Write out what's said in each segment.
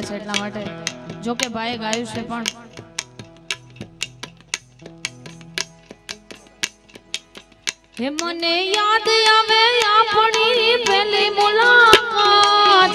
કરે છે એટલા માટે. જો કે ભાઈ ગાયું છે પણ. હે મને યાદ આવે આપણી પહેલી મુલાકાત.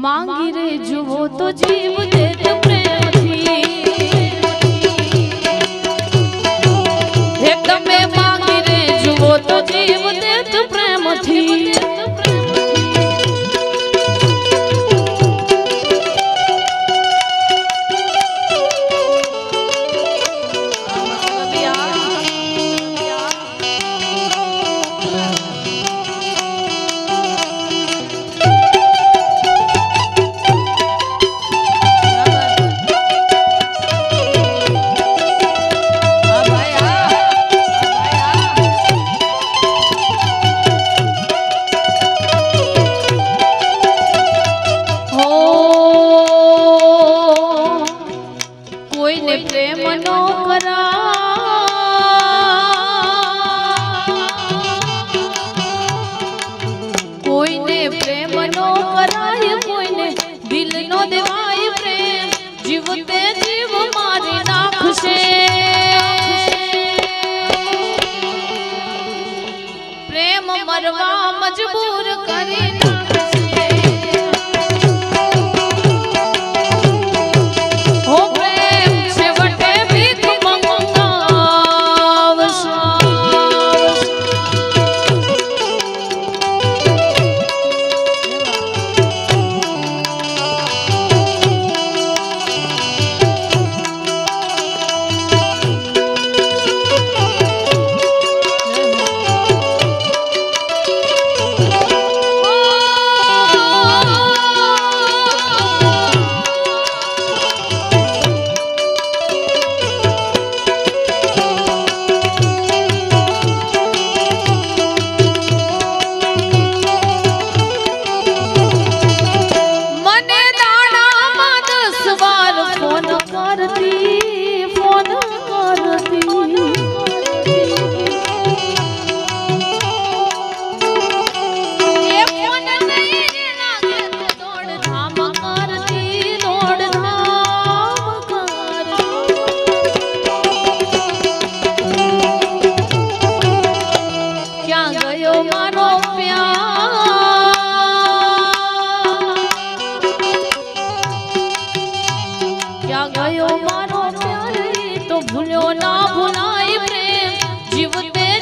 માંગી રે જુઓ તો જીવ દે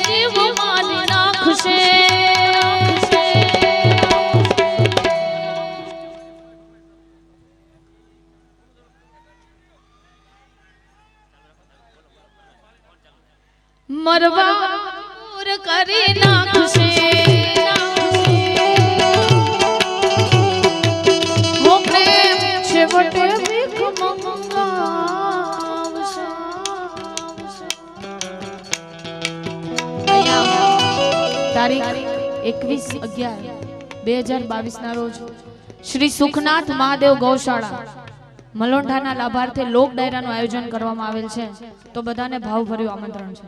જીવ મારી નાખશે મરવા કરી નાખશે. તારીખ એકવીસ અગિયાર, બે હજાર બાવીસ ના રોજ શ્રી સુખનાથ મહાદેવ ગૌશાળા, મલોંઢાના લાભાર્થે લોક ડાયરાનું આયોજન કરવામાં આવેલ છે. તો બધાને ભાવભર્યું આમંત્રણ છે.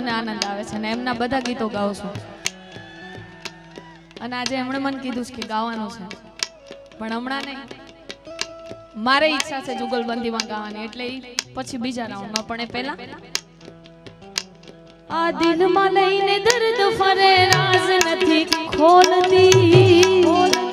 મને આનંદ આવે છે અને એમના બધા ગીતો ગાઉં છું. અને આજે એમણે મને કીધું છે કે ગાવાનું છે. પણ હમણાં નહીં. મારે ઈચ્છા છે જુગલબંધીમાં ગાવાની, એટલે પછી બીજા રાઉન્ડમાં, પણ એ પહેલા? આ દિલમાં લઈને દર્દ ફરે, રાજ નથી ખોલતી.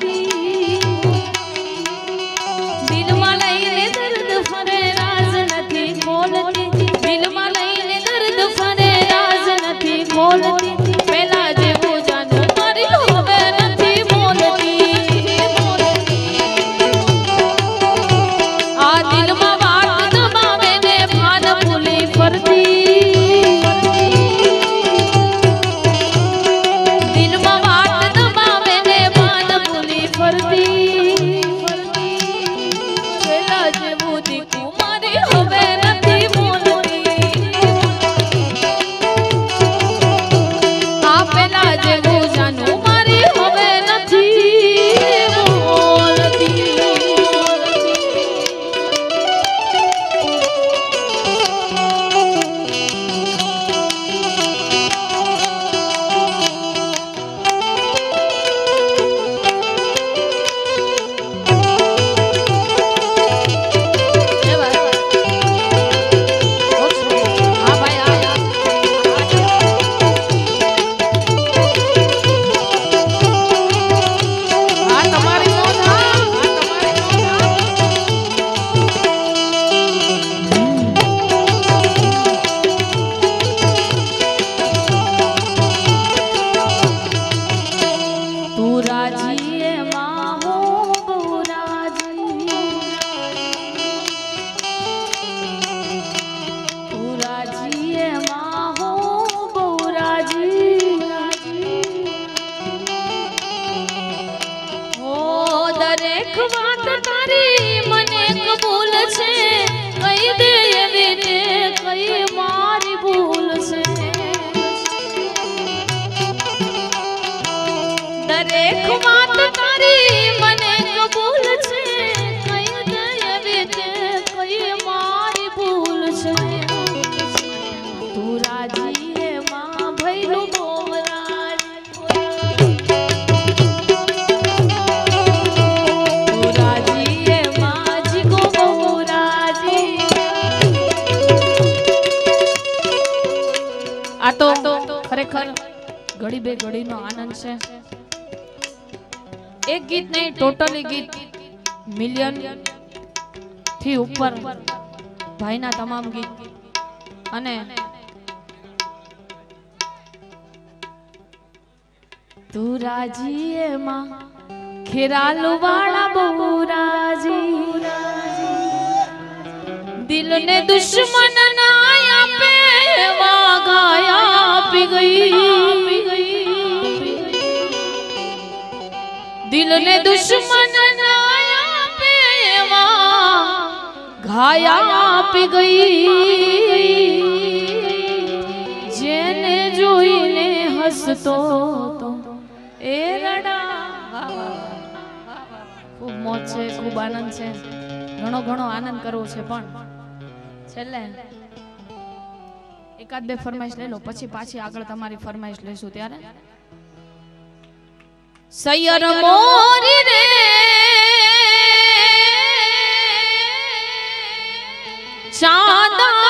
વાત તારી મને કબૂલ છે? કહી દે ઘડી બે ઘડીનો આનંદ છે. એક ગીત નહીં, ટોટલી ગીત. મિલિયનથી ઉપર ભાઈના તમામ ગીત. અને તું રાજી એમાં ખેરાલુ વાળા બહુ રાજી. દિલ ને દુશ્મન ના આપે આપી ગઈ. દિલ ને દુશ્મન ના ઘાયા આપી ગઈ. જેને જોઈને હસતો તો એ રડા. ખૂબ મોજ છે, ખૂબ આનંદ છે. ઘણો ઘણો આનંદ કરવો છે પણ. છેલ્લે. એકાદ બે ફરમાઈશ લઈ લો પછી પાછી આગળ તમારી ફરમાઈશ લઈશું ત્યારે. સૈયર મોરી રે. ચાંદાને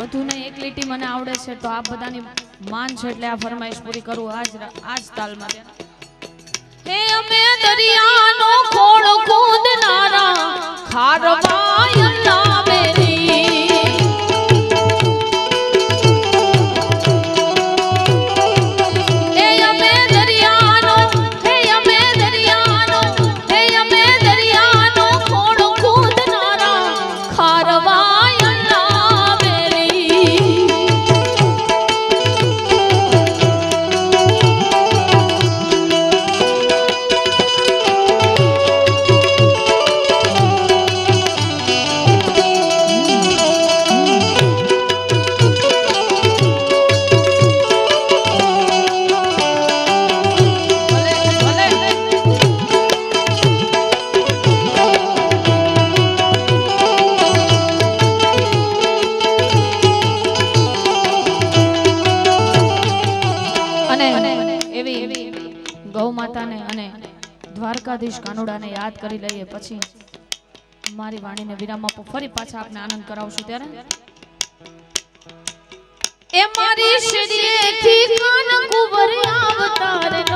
બધું ને એક લીટી મને આવડે છે તો આ બધાની માન છે એટલે આ ફરમાઈશ પૂરી કરું આજ આજ તાલમાં. હે અમે દરિયાનો ખોળ કૂદનારા ખારવાયલા કરી લઈએ. પછી મારી વાણીને વિરામ આપો. ફરી પાછા આપને આનંદ કરાવશું ત્યારે. એ મારી શરીરેથી કાન કુવર મોર